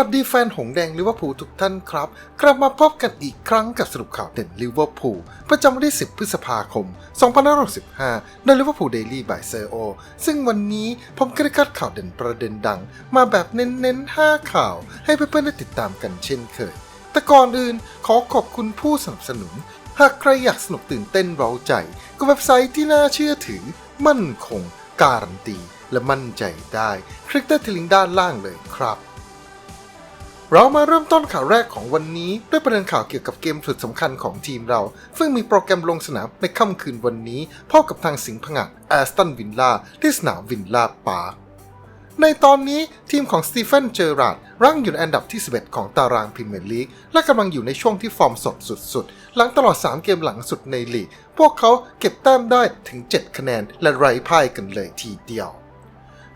สวัสดีแฟนหงแดงลิเวอร์พูลทุกท่านครับ กลับมาพบกันอีกครั้งกับสรุปข่าวเด่นลิเวอร์พูลประจำวันที่ 10 พฤษภาคม 2565 ในลิเวอร์พูลเดลี่บายเซอร์โอซึ่งวันนี้ผมก็ได้คัดข่าวเด่นประเด็นดัง มาแบบเน้นๆ 5 ข่าว ให้เพื่อนๆได้ติดตามกันเช่นเคย แต่ก่อนอื่นขอขอบคุณผู้สนับสนุน หากใครอยากสนุกตื่นเต้นเร้าใจกับเว็บไซต์ที่น่าเชื่อถือ มั่นคง การันตี และมั่นใจได้ คลิกได้ที่ลิงก์ด้านล่างเลยครับ เรามาเริ่มต้นข่าวแรกของวันนี้ ด้วยประเด็นข่าวเกี่ยวกับเกมสุดสำคัญของทีมเรา ซึ่งมีโปรแกรมลงสนามในค่ำคืนวันนี้พบกับทางสิงห์ผงาดแอสตันวินล่าที่สนามวินล่าปาร์คในตอนนี้ทีมของสตีเฟนเจอราร์ดรั้งอยู่ในอันดับที่ 11 ของตารางพรีเมียร์ลีก และกำลังอยู่ในช่วงที่ฟอร์มสดสุดๆ หลังตลอด 3 เกมหลังสุดในลีก พวกเขาเก็บแต้มได้ถึง 7 คะแนนและไร้พ่ายกันเลยทีเดียว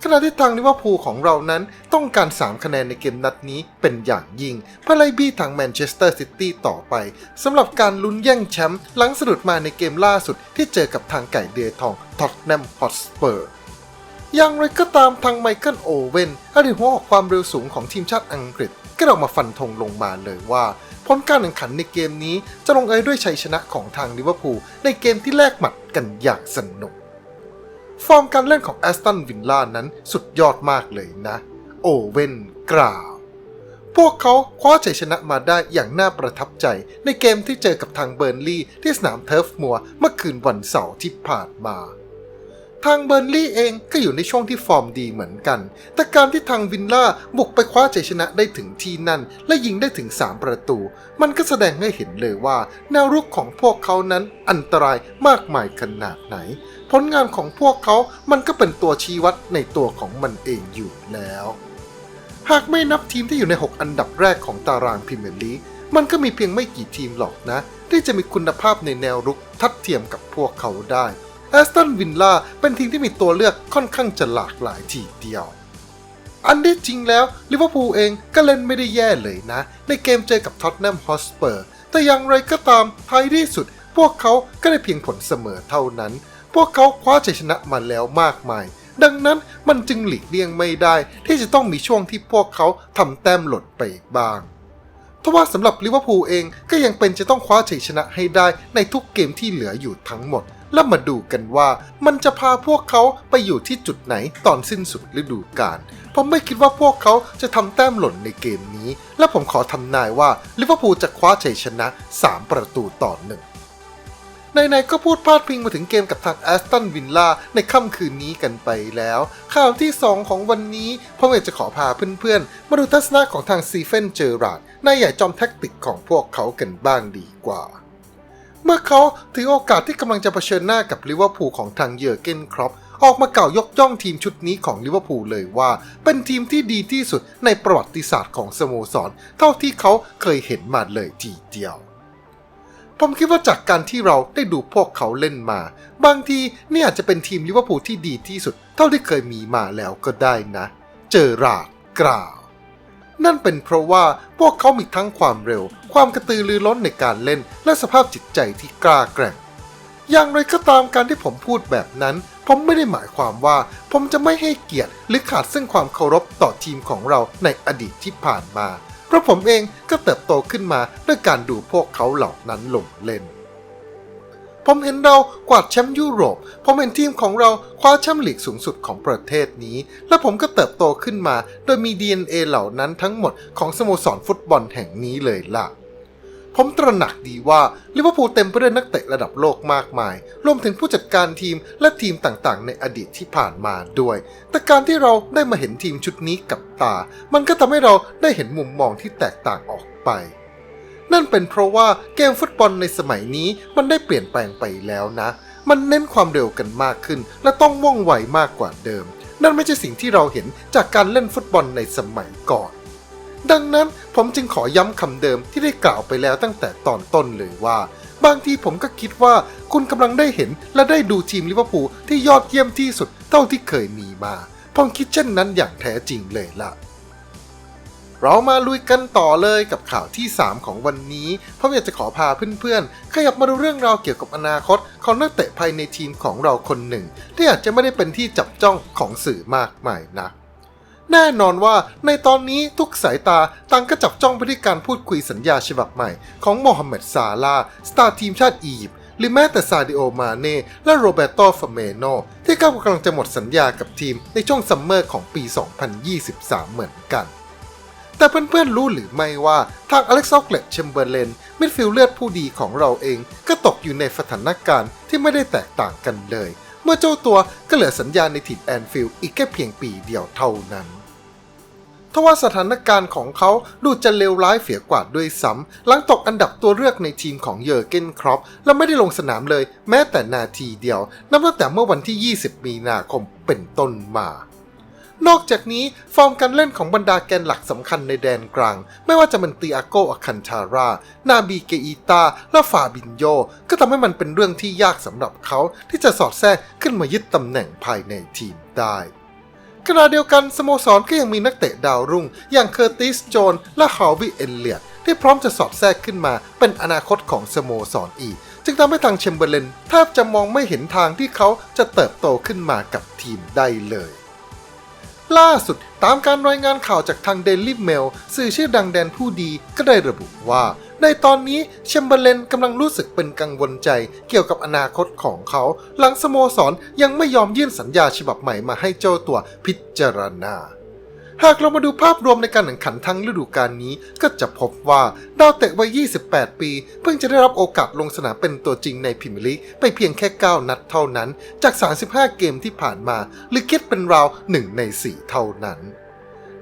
ขณะที่ทางลิเวอร์พูลของเรานั้นต้องการ 3 คะแนนในเกมนัดนี้เป็นอย่างยิ่งเพื่อไล่บี้ทางแมนเชสเตอร์ซิตี้ต่อไปสำหรับการลุ้นแย่งแชมป์หลังสะดุดมาในเกมล่าสุดที่เจอกับทางไก่เดือทองท็อตแนมฮอตสเปอร์อย่างไรก็ตามทางไมเคิลโอเวนอดีตหัวหอกความเร็วสูงของทีมชาติอังกฤษ ก็ออกมาฟันธงลงมาเลยว่าผลการแข่งขันในเกมนี้จะลงเอยด้วยชัยชนะของทางลิเวอร์พูลในเกมที่แลกหมัดกันอย่างสนุก ฟอร์มการเล่นของแอสตันวินล่านั้นสุดยอดมากเลยนะ โอเวนกล่าว พวกเขาคว้าชัยชนะมาได้อย่างน่าประทับใจ ในเกมที่เจอกับทางเบอร์นลีย์ที่สนามเทิร์ฟมัวเมื่อคืนวันเสาร์ที่ผ่านมา ทางเบอร์นลีย์เองก็อยู่ในช่วงที่ฟอร์มดีเหมือนกัน แต่การที่ทางวินล่าบุกไปคว้าชัยชนะได้ถึงที่นั่น และยิงได้ถึง 3 ประตู มันก็แสดงให้เห็นเลยว่า แนวรุกของพวกเขานั้นอันตรายมากมายขนาดไหน ผลงานของพวกเขา มันก็เป็นตัวชี้วัดในตัวของมันเองอยู่แล้ว หากไม่นับทีมที่อยู่ใน 6 อันดับแรกของตารางพรีเมียร์ลีก มันก็มีเพียงไม่กี่ทีมหรอกนะ ที่จะมีคุณภาพในแนวรุกทัดเทียมกับพวกเขาได้ แอสตันวินล่าเป็นทีมที่มีตัวเลือกค่อนข้างจะหลากหลายทีเดียว อันที่จริงแล้วลิเวอร์พูลเองก็เล่นไม่ได้แย่เลยนะ ในเกมเจอกับท็อตแนมฮอสเปอร์ แต่อย่างไรก็ตามท้ายที่สุด พวกเขาก็ได้เพียงผลเสมอเท่านั้น พวกเขาคว้าชัยชนะมาแล้วมากมาย ดังนั้นมันจึงหลีกเลี่ยงไม่ได้ ที่จะต้องมีช่วงที่พวกเขาทำแต้มหล่นไปบ้างทว่าสำหรับลิเวอร์พูลเองก็ยังเป็นจะต้องคว้าชัยชนะให้ได้ในทุกเกมที่เหลืออยู่ทั้งหมด และมาดูกันว่ามันจะพาพวกเขาไปอยู่ที่จุดไหนตอนสิ้นสุดฤดูกาลผมไม่คิดว่าพวกเขาจะทำแต้มหล่นในเกมนี้ และผมขอทำนายว่าลิเวอร์พูลจะคว้าชัยชนะ 3 ประตูต่อหนึ่งในๆก็พูดพาดพิงมาถึงเกมกับทางแอสตันวินล่าในค่ำคืนนี้กันไปแล้ว ข่าวที่ 2 ของวันนี้ผมอยากจะขอพาเพื่อนๆ มาดูทัศนะของทางซีเฟนเจอราร์ดนายใหญ่จอมแท็กติกของพวกเขากันบ้างดีกว่า เมื่อเขาถือโอกาสที่กำลังจะเผชิญหน้ากับลิเวอร์พูลของทางเยอร์เกนครอปออกมาเก่ายกย่องทีมชุดนี้ของลิเวอร์พูลเลยว่า เป็นทีมที่ดีที่สุดในประวัติศาสตร์ของสโมสร เท่าที่เขาเคยเห็นมาเลยทีเดียว ผมคิดว่าจากการที่เราได้ดูพวกเขาเล่นมา บางทีนี่อาจจะเป็นทีมลิเวอร์พูลที่ดีที่สุด เท่าที่เคยมีมาแล้วก็ได้นะ เจอราดกล่าว นั่นเป็นเพราะว่าพวกเขามีทั้งความเร็ว ความกระตือรือร้นในการเล่น และสภาพจิตใจที่กล้าแกร่ง อย่างไรก็ตามการที่ผมพูดแบบนั้น ผมไม่ได้หมายความว่า ผมจะไม่ให้เกียรติ หรือขาดซึ่งความเคารพต่อทีมของเราในอดีตที่ผ่านมา เพราะผมเองก็เติบโตขึ้นมาด้วยการดูพวกเขาเหล่านั้นลงเล่น ผมเห็นเรากวาดแชมป์ยุโรป ผมเห็นทีมของเราคว้าแชมป์ลีกสูงสุดของประเทศนี้ และผมก็เติบโตขึ้นมา โดยมี DNA เหล่านั้นทั้งหมดของสโมสรฟุตบอลแห่งนี้เลยล่ะ ผมตระหนักดีว่าลิเวอร์พูลเต็มไปด้วยนักเตะระดับโลกมากมาย รวมถึงผู้จัดการทีมและทีมต่างๆ ในอดีตที่ผ่านมาด้วย แต่การที่เราได้มาเห็นทีมชุดนี้กับตา มันก็ทำให้เราได้เห็นมุมมองที่แตกต่างออกไป นั่นเป็นเพราะว่าเกมฟุตบอลในสมัยนี้มันได้เปลี่ยนแปลงไปแล้วนะ มันเน้นความเร็วกันมากขึ้น และต้องว่องไวมากกว่าเดิม นั่นไม่ใช่สิ่งที่เราเห็นจากการเล่นฟุตบอลในสมัยก่อน ดังนั้นผมจึงขอย้ำคำเดิมที่ได้กล่าวไปแล้วตั้งแต่ตอนต้นเลยว่า บางทีผมก็คิดว่าคุณกำลังได้เห็นและได้ดูทีมลิเวอร์พูลที่ยอดเยี่ยมที่สุดเท่าที่เคยมีมาผมคิดเช่นนั้นอย่างแท้จริงเลยล่ะ เรามาลุยกันต่อเลยกับข่าวที่ 3 ของวันนี้ผมอยากจะขอพาเพื่อนๆ ขยับมาดูเรื่องราวเกี่ยวกับอนาคต ของนักเตะภายในทีมของเราคนหนึ่ง ที่อาจจะไม่ได้เป็นที่จับจ้องของสื่อมากมายนักแน่นอนว่าในตอนนี้ทุกสายตาต่างก็จับจ้องไปที่การพูดคุยสัญญาฉบับใหม่ ของโมฮัมเหม็ดซาลาสตาร์ทีมชาติอียิปต์หรือแม้แต่ซาดิโอมาเน่และโรเบโตฟาเมโนที่ก็กำลังจะหมดสัญญากับทีมในช่วงซัมเมอร์ของปี 2023 เหมือนกัน แต่เพื่อนๆรู้หรือไม่ว่าทางอเล็กซ์ออกเลตเชมเบอร์เลนมิดฟิลเลือดผู้ดีของเราเอง ก็ตกอยู่ในสถานการณ์ที่ไม่ได้แตกต่างกันเลย เมื่อเจ้าตัวก็เหลือสัญญาในถิ่นแอนฟิลด์อีกแค่เพียงปีเดียวเท่านั้นทว่าสถานการณ์ของเขาดูจะเลวร้ายเสียกว่าด้วยซ้ำหลังตกอันดับตัวเลือกในทีมของเยอร์เกนครอปและไม่ได้ลงสนามเลยแม้แต่นาทีเดียว นับตั้งแต่เมื่อวันที่ 20 มีนาคมเป็นต้นมา นอกจากนี้ฟอร์มการเล่นของบรรดาแกนหลักสำคัญในแดนกลาง ไม่ว่าจะเป็นติอาโกอคันทารานาบีเกอิตา และฟาบินโย ก็ทำให้มันเป็นเรื่องที่ยากสำหรับเขาที่จะสอดแทรกขึ้นมายึดตำแหน่งภายในทีมได้ขณะเดียวกันสโมสรก็ยังมีนักเตะดาวรุ่ง อย่างเคอร์ติสโจน และฮาวิเอลเลียตที่พร้อมจะสอดแทรกขึ้นมาเป็นอนาคตของสโมสรอีก จึงทำให้ทางเชมเบอร์เลนแทบจะมองไม่เห็นทางที่เขาจะเติบโตขึ้นมากับทีมได้เลย ล่าสุดตามการรายงานข่าวจากทาง Daily Mail สื่อชื่อดังแดนผู้ดีก็ได้ระบุว่า ในตอนนี้เชมเบอร์เลนกำลังรู้สึกเป็นกังวลใจเกี่ยวกับอนาคตของเขา หลังสโมสรยังไม่ยอมยื่นสัญญาฉบับใหม่มาให้เจ้าตัวพิจารณา หากเรามาดูภาพรวมในการแข่งขันทั้งฤดูกาลนี้ก็จะพบว่าดาวเตะวัย 28 ปี เพิ่งจะได้รับโอกาสลงสนามเป็นตัวจริงในพรีเมียร์ลีกไปเพียงแค่ 9 นัดเท่านั้น จาก 35 เกมที่ผ่านมาหรือคิดเป็นราว 1 ใน 4 เท่านั้น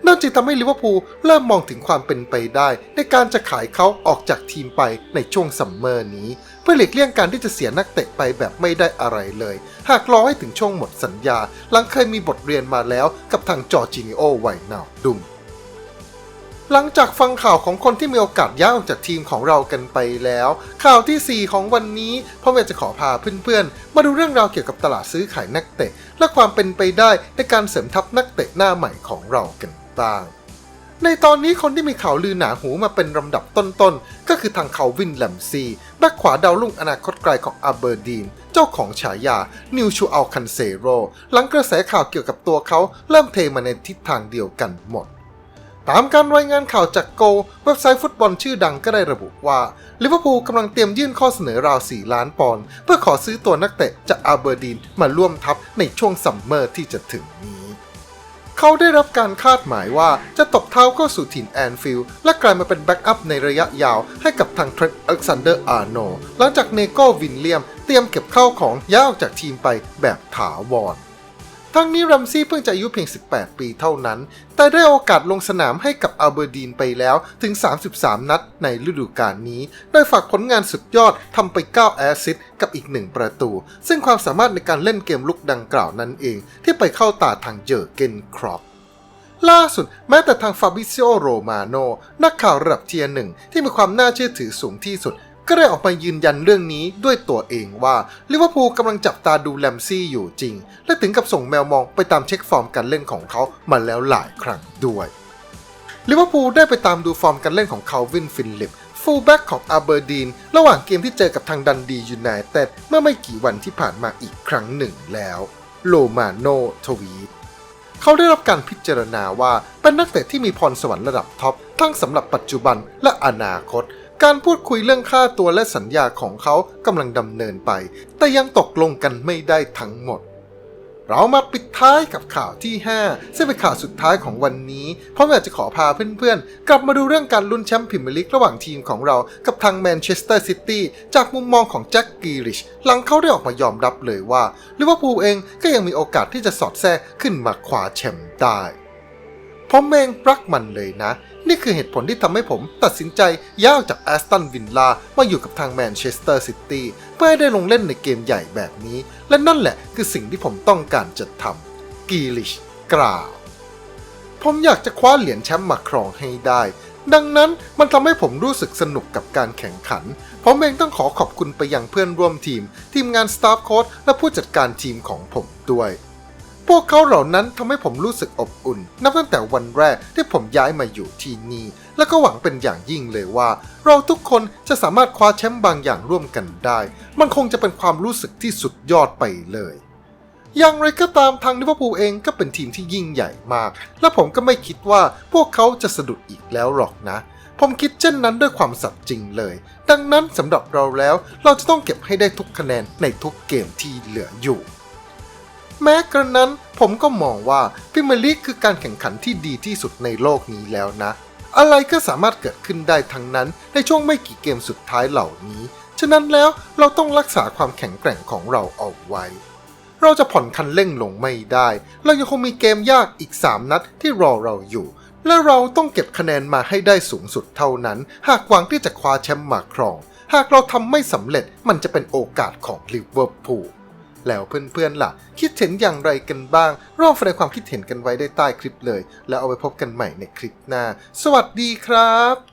นั่นจึงทำให้ลิเวอร์พูลเริ่มมองถึงความเป็นไปได้ ในการจะขายเขาออกจากทีมไปในช่วงซัมเมอร์นี้ เพื่อหลีกเลี่ยงการที่จะเสียนักเตะไปแบบไม่ได้อะไรเลย หากรอให้ถึงช่วงหมดสัญญา หลังเคยมีบทเรียนมาแล้วกับทางจอร์จินิโอไวนาดุมหลังจากฟังข่าวของคนที่มีโอกาสย้ายออกจากทีมของเรากันไปแล้ว ข่าวทีสี่4 ของวันนี้พ่อแม่จะขอพาเพื่อนๆ มาดูเรื่องราวเกี่ยวกับตลาดซื้อขายนักเตะ และความเป็นไปได้ในการเสริมทัพนักเตะหน้าใหม่ของเรากัน บ้างในตอนนี้คนที่มีข่าวลือหนาหูมาเป็นลำดับต้นๆ ก็คือทางเขาวินแลมซีแบ็คขวาดาวรุ่งอนาคตไกลของอาเบอร์ดีน เจ้าของฉายา นิวชูอัลคันเซโร หลังกระแสข่าวเกี่ยวกับตัวเขาเริ่มเทมาในทิศทางเดียวกันหมดตามการรายงานข่าวจากโก เว็บไซต์ฟุตบอลชื่อดังก็ได้ระบุว่าลิเวอร์พูลกำลังเตรียมยื่นข้อเสนอราว 4 ล้านปอนด์เพื่อขอซื้อตัวนักเตะจากอาเบอร์ดีนมาร่วมทัพในช่วงซัมเมอร์ที่จะถึงนี้ เขาได้รับการคาดหมายว่าจะตบเท้าเข้าสู่ถิ่นแอนฟิลด์และกลายมาเป็นแบ็กอัพในระยะยาวให้กับทางเทรนต์อเล็กซานเดอร์อาร์โนหลังจากเนโกวินเลียม เตรียมเก็บเข้าของย้ายออกจากทีมไปแบบถาวร ทั้งนี้รัมซี่เพิ่งจะอายุเพียง 18 ปีเท่านั้น แต่ได้โอกาสลงสนามให้กับอัลเบอร์ดีนไปแล้วถึง 33 นัดในฤดูกาลนี้ โดยฝากผลงานสุดยอดทำไป 9 แอสซิสต์กับอีก 1 ประตู ซึ่งความสามารถในการเล่นเกมลุกดังกล่าวนั้นเอง ที่ไปเข้าตาทางเจอเกนครอปล่าสุดแม้แต่ทางฟาบิซิโอโรมาโนนักข่าวระดับเทียร์หนึ่งที่มีความน่าเชื่อถือสูงที่สุด ก็ได้ออกมายืนยันเรื่องนี้ด้วยตัวเองว่าลิเวอร์พูลกำลังจับตาดูแลมซี่อยู่จริง และถึงกับส่งแมวมองไปตามเช็คฟอร์มการเล่นของเขามาแล้วหลายครั้งด้วยลิเวอร์พูลได้ไปตามดูฟอร์มการเล่นของคาวินฟินลิปฟูลแบ็กของอาเบอร์ดีน ระหว่างเกมที่เจอกับทางดันดียูไนเต็ดเมื่อไม่กี่วันที่ผ่านมาอีกครั้งหนึ่งแล้ว โลมาโนทวีตเขาได้รับการพิจารณาว่าเป็นนักเตะที่มีพรสวรรค์ระดับท็อปทั้งสำหรับปัจจุบันและอนาคต การพูดคุยเรื่องค่าตัวและสัญญาของเขากำลังดำเนินไป แต่ยังตกลงกันไม่ได้ทั้งหมด เรามาปิดท้ายกับข่าวที่ 5 ซึ่งเป็นข่าวสุดท้ายของวันนี้ เพราะอยากจะขอพาเพื่อนๆ กลับมาดูเรื่องการลุ้นแชมป์พรีเมียร์ลีกระหว่างทีมของเรากับทางแมนเชสเตอร์ซิตี้จากมุมมองของแจ็คกีริชหลังเขาได้ออกมายอมรับเลยว่าลิเวอร์พูลเองก็ยังมีโอกาสที่จะสอดแทรกขึ้นมาคว้าแชมป์ได้ผมเองรักมันเลยนะ นี่คือเหตุผลที่ทำให้ผมตัดสินใจย้ายออกจากแอสตันวินลามาอยู่กับทางแมนเชสเตอร์ซิตี้เพื่อให้ได้ลงเล่นในเกมใหญ่แบบนี้ และนั่นแหละคือสิ่งที่ผมต้องการจะทำกีลิชกล่าวผมอยากจะคว้าเหรียญแชมป์มาครองให้ได้ ดังนั้นมันทำให้ผมรู้สึกสนุกกับการแข่งขัน ผมเองต้องขอขอบคุณไปยังเพื่อนร่วมทีม ทีมงานสตาฟโค้ชและผู้จัดการทีมของผมด้วย พวกเขาเหล่านั้นทำให้ผมรู้สึกอบอุ่น นับตั้งแต่วันแรกที่ผมย้ายมาอยู่ที่นี่ และก็หวังเป็นอย่างยิ่งเลยว่า เราทุกคนจะสามารถคว้าแชมป์บางอย่างร่วมกันได้ มันคงจะเป็นความรู้สึกที่สุดยอดไปเลยอย่างไรก็ตามทางลิเวอร์พูลเองก็เป็นทีมที่ยิ่งใหญ่มาก และผมก็ไม่คิดว่าพวกเขาจะสะดุดอีกแล้วหรอกนะ ผมคิดเช่นนั้นด้วยความสัตย์จริงเลย ดังนั้นสำหรับเราแล้วเราจะต้องเก็บให้ได้ทุกคะแนนในทุกเกมที่เหลืออยู่ แม้กระนั้นผมก็มองว่าพรีเมียร์ลีกคือการแข่งขันที่ดีที่สุดในโลกนี้แล้วนะ อะไรก็สามารถเกิดขึ้นได้ทั้งนั้นในช่วงไม่กี่เกมสุดท้ายเหล่านี้ ฉะนั้นแล้วเราต้องรักษาความแข็งแกร่งของเราเอาไว้ เราจะผ่อนคันเร่งลงไม่ได้ เรายังคงมีเกมยากอีก 3 นัดที่รอเราอยู่ และเราต้องเก็บคะแนนมาให้ได้สูงสุดเท่านั้น หากหวังที่จะคว้าแชมป์มาครอง หากเราทำไม่สำเร็จมันจะเป็นโอกาสของลิเวอร์พูล แล้วเพื่อนๆล่ะ คิดเห็นอย่างไรกันบ้างลองแสดงความคิดเห็นกันไว้ได้ใต้คลิปเลย แล้วเอาไว้พบกันใหม่ในคลิปหน้า สวัสดีครับ